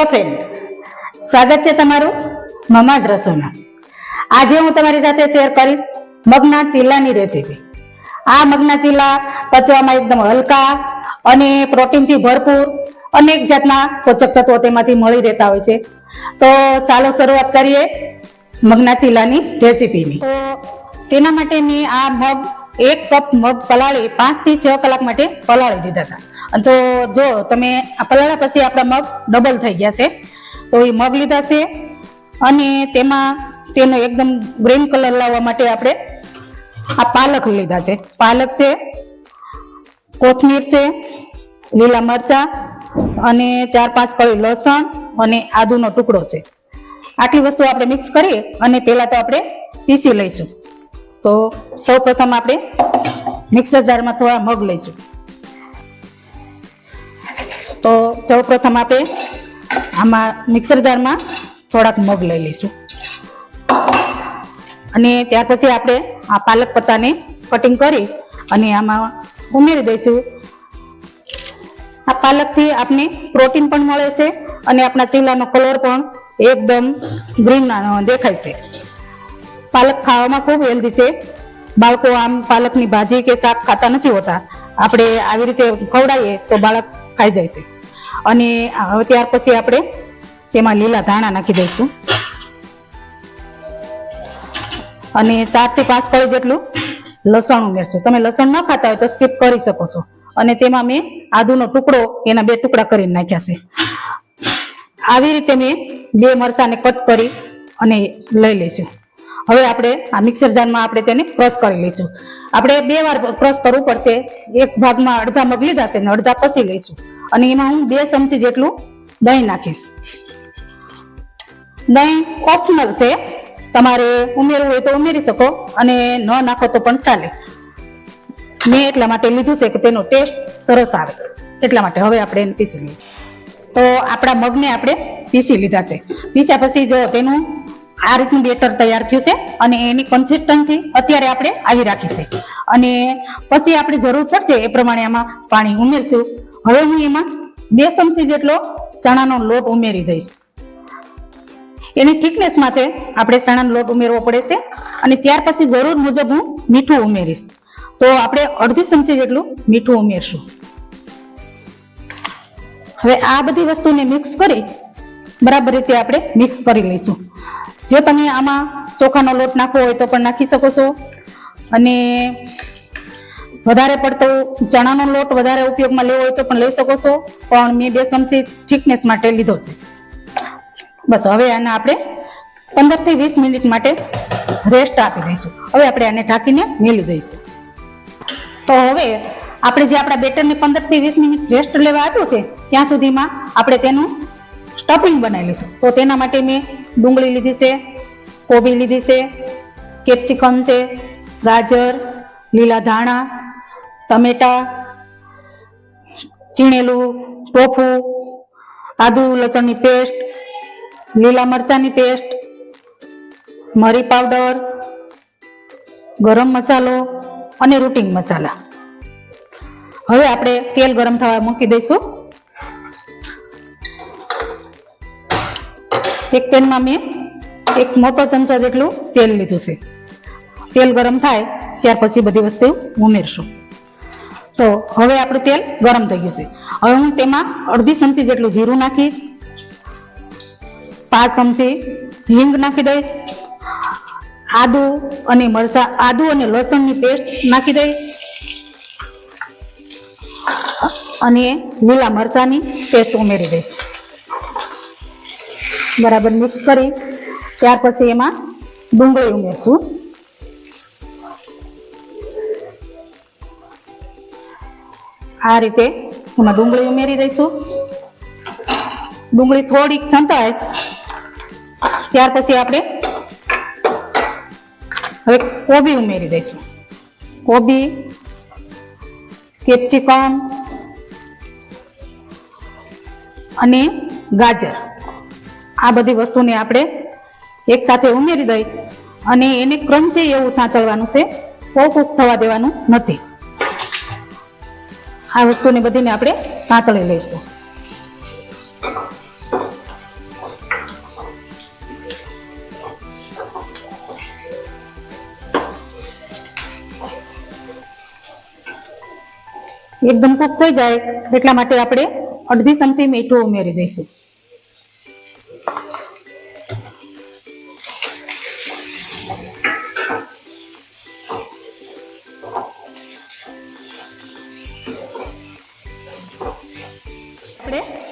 Hello friend સ્વાગત છે તમારું મમાજ રસોઈમાં. આજે હું તમારી સાથે શેર કરીશ મગના ચીલાની રેસીપી આ મગના ચીલા પચવામાં એકદમ હલકા અને પ્રોટીનથી ભરપૂર અનેક જાતના પોષક તત્વો તેમાંથી મળી રહેતા હોય છે. તો ચાલો શરૂઆત કરીએ મગના ચીલાની રેસીપીની તો તેના માટે મેં આ મગ, એક કપ મગ પલાળી પાંચથી છ કલાક માટે પલાળી દીધા હતા. તો જો તમે આ પલાળ્યા પછી આપણા મગ ડબલ થઈ ગયા છે. તો એ મગ લીધા છે અને તેમાં તેનો એકદમ ગ્રીન કલર લાવવા માટે આપણે આ પાલક લીધા છે. પાલક છે, કોથમીર છે, લીલા મરચા અને ચાર પાંચ કળી લસણ અને આદુનો ટુકડો છે. આટલી વસ્તુ આપણે મિક્સ કરી અને પહેલા તો આપણે પીસી લઈશું. તો સૌ પ્રથમ આપણે મિક્સર જારમાં થોડા મગ લઈશું. તો સૌ પ્રથમ આપણે આમાં મિક્સર જારમાં થોડાક મગ લઈ લઈશું. અને ત્યાર પછી આપણે આ પાલક પત્તાને કટિંગ કરી અને આમાં ઉમેરી દઈશું. આ પાલકથી આપને પ્રોટીન પણ મળે છે અને આપણા ચીલાનો કલર પણ એકદમ ગ્રીન દેખાય છે. પાલક ખાવામાં ખૂબ હેલ્ધી છે. બાળકો આમ પાલકની ભાજી કે શાક ખાતા નથી હોતા. આપણે આવી રીતે ખવડાવીએ તો બાળક ખાઈ જાય છે. અને હવે ત્યાર પછી આપણે તેમાં લીલા ધાણા નાખી દઈશું. અને ચારથી પાંચ કળી જેટલું લસણ ઉમેરશું. તમે લસણ ન ખાતા હોય તો સ્કીપ કરી શકો છો. અને તેમાં મેં આદુનો ટુકડો, એના બે ટુકડા કરીને નાખ્યા છે. આવી રીતે મેં બે મરચાને કટ કરી અને લઈ લઈશું. હવે આપણે આ મિક્સર જારમાં આપણે તેને ક્રશ કરી લઈશું. આપણે બે વાર ક્રશ કરવું પડશે. એક ભાગમાં અડધા મગ લીધા છે ને અડધા પસી લઈશું. અને એમાં હું બે ચમચી જેટલું દહીં નાખીશ. દહીં ઓપ્શનલ છે. તમારે ઉમેરવું હોય તો ઉમેરી શકો અને ન નાખો તો પણ ચાલે. મેં એટલા માટે લીધું છે કે તેનો ટેસ્ટ સરસ આવે. એટલા માટે હવે આપણે એને પીસી લઈએ. તો આપણા મગને આપણે પીસી લીધા છે. પીસ્યા પછી જો તેનું આ રીતનું બેટર તૈયાર થયું છે અને એની કન્સિસ્ટન્સી અત્યારે આપણે આવી રાખી અને પછી આપણે જરૂર પડશે એ પ્રમાણે આમાં પાણી ઉમેરશું. હવે હું એમાં બે ચમચી જેટલો ચણાનો લોટ ઉમેરી દઈશ. એની થિકનેસ માટે આપણે ચણાનો લોટ ઉમેરવો પડે છે અને ત્યાર પછી જરૂર મુજબ હું મીઠું ઉમેરીશ. તો આપણે અડધી ચમચી જેટલું મીઠું ઉમેરશું. હવે આ બધી વસ્તુને મિક્સ કરી બરાબર રીતે આપણે મિક્સ કરી લઈશું. જો તમે આમાં ચોખાનો લોટ નાખવો હોય તો પણ નાખી શકો છો. અને વધારે પડતો ચણાનો લોટ વધારે ઉપયોગમાં લેવો હોય તો પણ લઈ શકો છો. પણ મેં બે ચમચી થિકનેસ માટે લીધો છે. બસ હવે આને આપણે પંદરથી વીસ મિનિટ માટે રેસ્ટ આપી દઈશું. હવે આપણે આને ઢાંકીને મેલી દઈશું. તો હવે આપણે જે આપણા બેટરને પંદરથી વીસ મિનિટ રેસ્ટ લેવા આપ્યું છે, ત્યાં સુધીમાં આપણે તેનું સ્ટફિંગ બનાવી લઈશું. તો તેના માટે મેં ડુંગળી લીધી છે, કોબી લીધી છે, કેપ્સિકમ છે, ગાજર, લીલા ધાણા ટમેટા, ચીણેલું, ટોફું, આદુ લસણની પેસ્ટ લીલા મરચાંની પેસ્ટ મરી પાવડર, ગરમ મસાલો અને રૂટિંગ મસાલા. હવે આપણે તેલ ગરમ થવા મૂકી દઈશું. એક પેનમાં મેં એક મોટો ચમચા જેટલું તેલ લીધું છે. તેલ ગરમ થાય ત્યાર પછી બધી વસ્તુ ઉમેરશું. હવે આપણું તેલ ગરમ થઈ ગયું છે. હવે હું તેમાં અડધી ચમચી જેટલું જીરું નાખીશ. પાંચ ચમચી હિંગ નાખી દઈશ. આદુ અને મરચા, આદુ અને લસણની પેસ્ટ નાખી દઈશ. અને લીલા મરચાની પેસ્ટ ઉમેરી દઈશ. બરાબર મિક્સ કરી, ત્યાર પછી એમાં ડુંગળી ઉમેરશું. આ રીતે એમાં ડુંગળી ઉમેરી દઈશું ડુંગળી થોડીક સંતાય, ત્યાર પછી આપણે હવે કોબી ઉમેરી દઈશું. કોબી, કેપ્સિકમ અને ગાજર. આ બધી વસ્તુને આપણે એકસાથે ઉમેરી દઈ અને એને ક્રંચી એવું સાંતળવાનું છે. કૂક થવા દેવાનું નથી. આ વસ્તુને બધીને આપણે પાતળી લઈશું. એકદમ કૂક થઈ જાય એટલા માટે આપણે અડધી ચમચી મીઠું ઉમેરી દઈશું.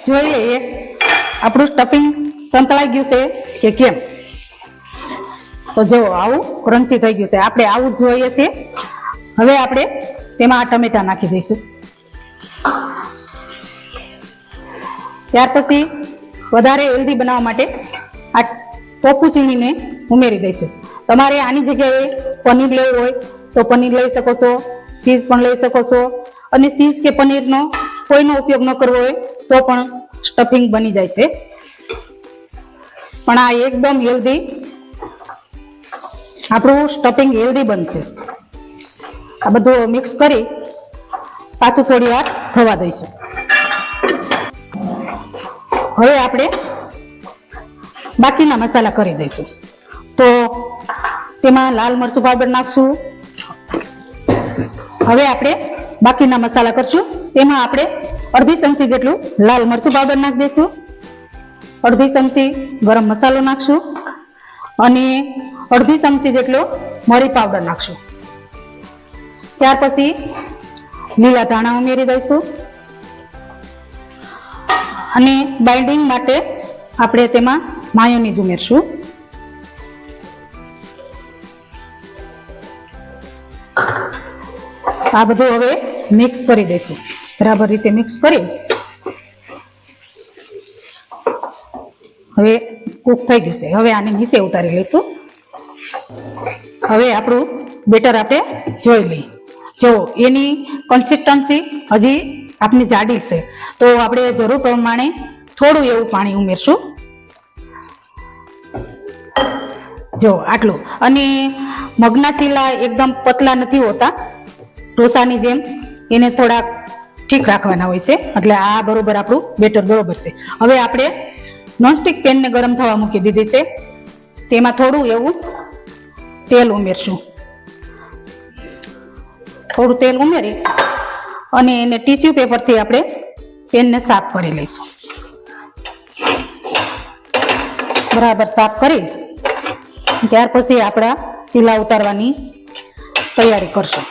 આપણે જોઈ લઈએ આપણું સ્ટફિંગ સંતળાઈ ગયું છે કે કેમ? તો જો આવું ક્રંચી થઈ ગયું છે. આપણે આવું જ જોઈએ છે. હવે આપણે તેમાં આ ટમેટા નાખી દઈશું. ત્યાર પછી વધારે હેલ્ધી બનાવવા માટે આ ટોફુ છીણીને ઉમેરી દઈશું. તમારે આની જગ્યાએ પનીર લેવું હોય તો પનીર લઈ શકો છો, ચીઝ પણ લઈ શકો છો. અને ચીઝ કે પનીરનો કોઈનો ઉપયોગ ન કરવો હોય તો પણ સ્ટફિંગ બની જાય છે. પણ આ એકદમ હેલ્ધી આપણું સ્ટફિંગ હેલ્ધી બનશે. આ બધું મિક્સ કરી પાછું થોડી વાર થવા દઈશું. હવે આપણે બાકીના મસાલા કરી દઈશું. તો તેમાં લાલ મરચું પાવડર નાખશું. હવે આપણે બાકીના મસાલા કરશું. તેમાં આપણે અડધી ચમચી જેટલું લાલ મરચું પાવડર નાખી દઈશું અડધી ચમચી ગરમ મસાલો નાખશું. અને અડધી ચમચી જેટલો મરી પાવડર નાખશું. ત્યાર પછી લીલા ધાણા ઉમેરી દઈશું. અને બાઇન્ડિંગ માટે આપણે તેમાં માયોનીઝ ઉમેરશું. આ બધું હવે મિક્સ કરી દઈશું. બરાબર રીતે મિક્સ કરી. હવે કૂક થઈ ગયું છે. હવે આને નીચે ઉતારી લઈશું. હવે આપણું બેટર આપણે જોઈ લઈએ. જો એની કન્સિસ્ટન્સી હજી આપની જાડી છે. તો આપણે જરૂર પ્રમાણે થોડું એવું પાણી ઉમેરશું. જો આટલું. અને મગના ચીલા એકદમ પતલા નથી હોતા. ઢોસાની જેમ એને થોડાક ઠીક રાખવાના હોય છે. એટલે આ બરોબર આપણું બેટર બરોબર છે. હવે આપણે નોનસ્ટિક પેનને ગરમ થવા મૂકી દીધી છે. તેમાં થોડું એવું તેલ ઉમેરશું. થોડું તેલ ઉમેરી અને એને ટીસ્યુ પેપરથી આપણે પેનને સાફ કરી લઈશું. બરાબર સાફ કરી ત્યાર પછી આપણા ચીલા ઉતારવાની તૈયારી કરશું.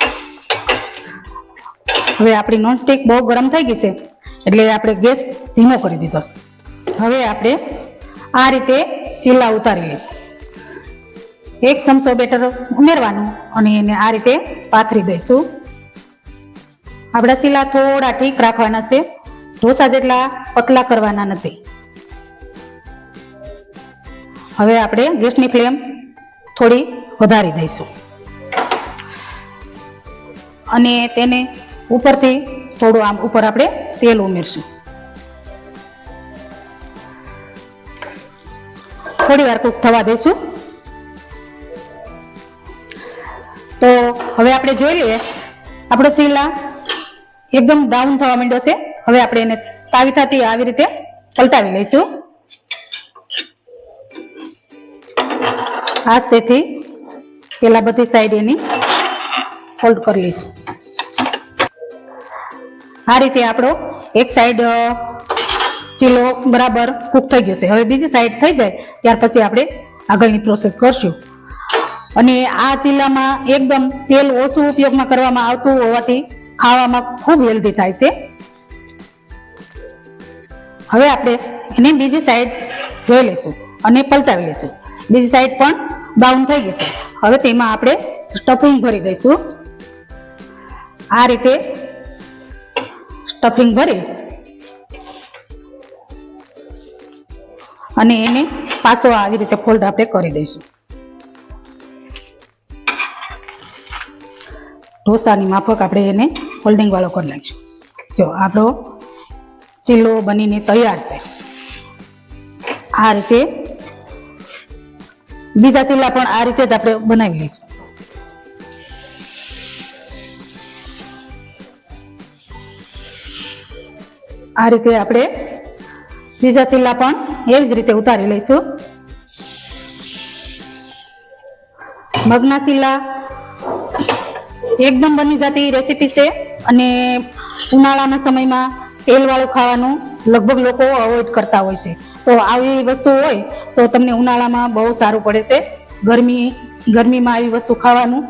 હવે આપણી નોનસ્ટિક બહુ ગરમ થઈ ગઈ છે, એટલે આપણે ગેસ ધીમો કરી દીધો છે. હવે આપણે આ રીતે ચીલા ઉતારી લઈશું એક ચમચો બેટર ઉમેરવાનું અને એને આ રીતે પાથરી દઈશું. આપણા ચીલા થોડા ઠીક રાખવાના છે, ઢોસા જેટલા પતલા કરવાના નથી. હવે આપણે ગેસની ફ્લેમ થોડી વધારી દઈશું. અને તેને ઉપરથી થોડું આમ ઉપર આપણે તેલ ઉમેરશું. થોડી વાર કૂક થવા દઈશું તો હવે આપણે જોઈ લઈએ, આપણો ચીલા એકદમ બ્રાઉન થવા માંડ્યો છે. હવે આપણે એને તાવીથાથી આવી રીતે પલટાવી લઈશું. આ તેથી પેલા બધી સાઈડ એની ફોલ્ડ કરી લઈશું. આ રીતે આપણો એક સાઈડ ચીલો બરાબર કૂક થઈ ગયો છે. હવે બીજી સાઈડ થઈ જાય, ત્યાર પછી આપણે આગળની પ્રોસેસ કરશું. અને આ ચીલામાં એકદમ તેલ ઓછું ઉપયોગમાં કરવામાં આવતું હોવાથી ખાવામાં ખૂબ હેલ્ધી થાય છે. હવે આપણે એને બીજી સાઈડ જોઈ લઈશું અને પલટાવી લઈશું. બીજી સાઈડ પણ બ્રાઉન થઈ ગઈ છે. હવે તેમાં આપણે સ્ટફિંગ ભરી દઈશું. આ રીતે સ્ટફિંગ ભરી. અને એને પાછો આવી રીતે ફોલ્ડ આપણે કરી દઈશું. ઢોસાની માફક આપણે એને ફોલ્ડિંગ વાળો કરી નાખીશું. જો, આપણો ચીલો બનીને તૈયાર છે. આ રીતે બીજા ચીલા પણ આ રીતે જ આપણે બનાવી લઈશું. આ રીતે આપણે બીજા ચીલા પણ એવી જ રીતે ઉતારી લઈશું. મગના સિલ્લા એકદમ બની જતી રેસીપી છે અને ઉનાળાના સમયમાં તેલવાળું ખાવાનું લગભગ લોકો અવોઇડ કરતા હોય છે. તો આવી વસ્તુ હોય તો તમને ઉનાળામાં બહુ સારું પડે છે. ગરમી, ગરમીમાં આવી વસ્તુ ખાવાનું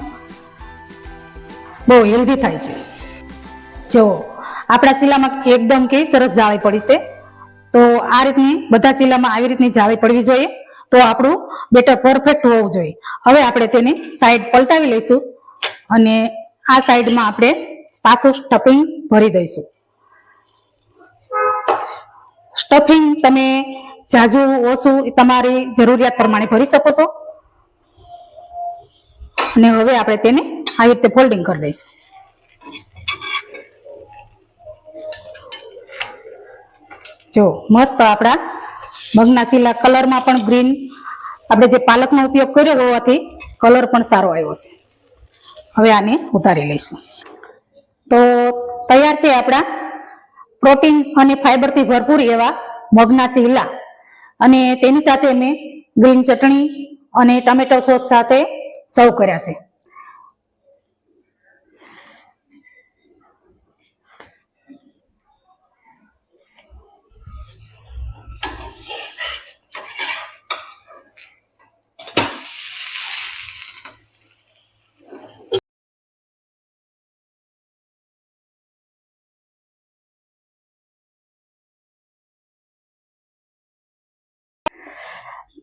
બહુ હેલ્ધી થાય છે. જો આપણા ચીલામાં એકદમ કેવી સરસ જાળી પડી છે. તો આ રીતની બધા ચીલામાં આવી રીતની જાળી પડવી જોઈએ. તો આપણું બેટર પરફેક્ટ હોવું જોઈએ. હવે આપણે તેને સાઈડ પલટાવી લઈશું અને આ સાઈડમાં આપણે પાછું સ્ટફિંગ ભરી દઈશું. સ્ટફિંગ તમે ઝાઝુ ઓછું તમારી જરૂરિયાત પ્રમાણે ભરી શકો છો. અને હવે આપણે તેને આવી રીતે ફોલ્ડિંગ કરી દઈશું. જો, મસ્ત આપણા મગના ચીલા કલરમાં પણ ગ્રીન આપણે જે પાલકનો ઉપયોગ કર્યો હોવાથી કલર પણ સારો આવ્યો છે. હવે આને ઉતારી લઈશું. તો તૈયાર છે આપણા પ્રોટીન અને ફાઈબરથી ભરપૂર એવા મગના ચીલા અને તેની સાથે મેં ગ્રીન ચટણી અને ટમેટો સોસ સાથે સર્વ કર્યા છે.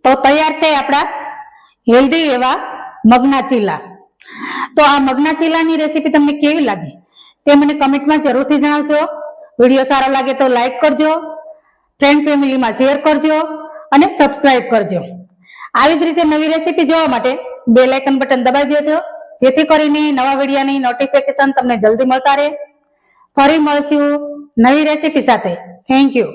તો તૈયાર છે આપણા હેલ્ધી એવા મગના ચીલા. તો આ મગના ચીલાની રેસીપી તમને કેવી લાગી? તે મને કમેન્ટમાં જરૂરથી જણાવજો. વીડિયો સારો લાગે તો લાઈક કરજો ફ્રેન્ડ ફેમિલીમાં શેર કરજો અને સબસ્ક્રાઈબ કરજો. આવી જ રીતે નવી રેસીપી જોવા માટે બે લાઇકન બટન દબાવી દેજો, જેથી કરીને નવા વિડીયાની નોટિફિકેશન તમને જલ્દી મળતા રહે. ફરી મળશું નવી રેસીપી સાથે. Thank you